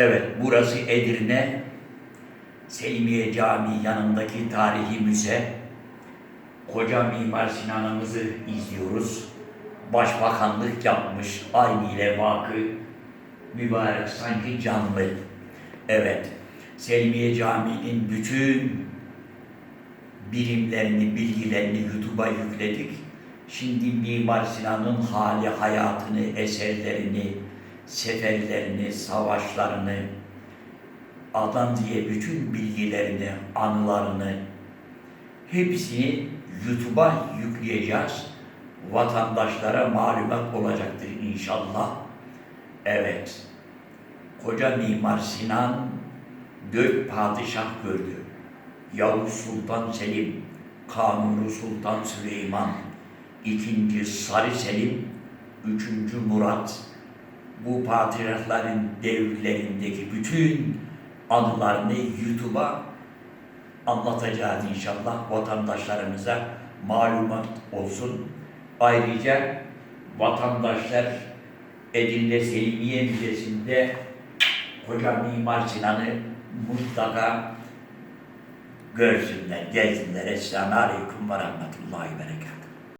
Evet, burası Edirne. Selimiye Camii yanındaki tarihi müze. Koca Mimar Sinan'ımızı izliyoruz. Başbakanlık yapmış, aynı ile vakı. Mübarek sanki canlı. Evet, Selimiye Camii'nin bütün birimlerini, bilgilerini YouTube'a yükledik. Şimdi Mimar Sinan'ın hali, hayatını, eserlerini, seferlerini, savaşlarını, adam diye bütün bilgilerini, anılarını hepsini YouTube'a yükleyeceğiz. Vatandaşlara malumat olacaktır inşallah. Evet. Koca Mimar Sinan dört padişah gördü. Yavuz Sultan Selim, Kanuni Sultan Süleyman, ikinci Sarı Selim, üçüncü Murat. Bu padişahların devirlerindeki bütün anılarını YouTube'a anlatacağız inşallah vatandaşlarımıza malumat olsun. Ayrıca vatandaşlar Edirne Selimiye Müzesi'nde Koca Mimar Sinan'ı mutlaka görsünler, gelsinler. Esselamu Aleyküm ve Rahmetullahi ve Berekatuhu.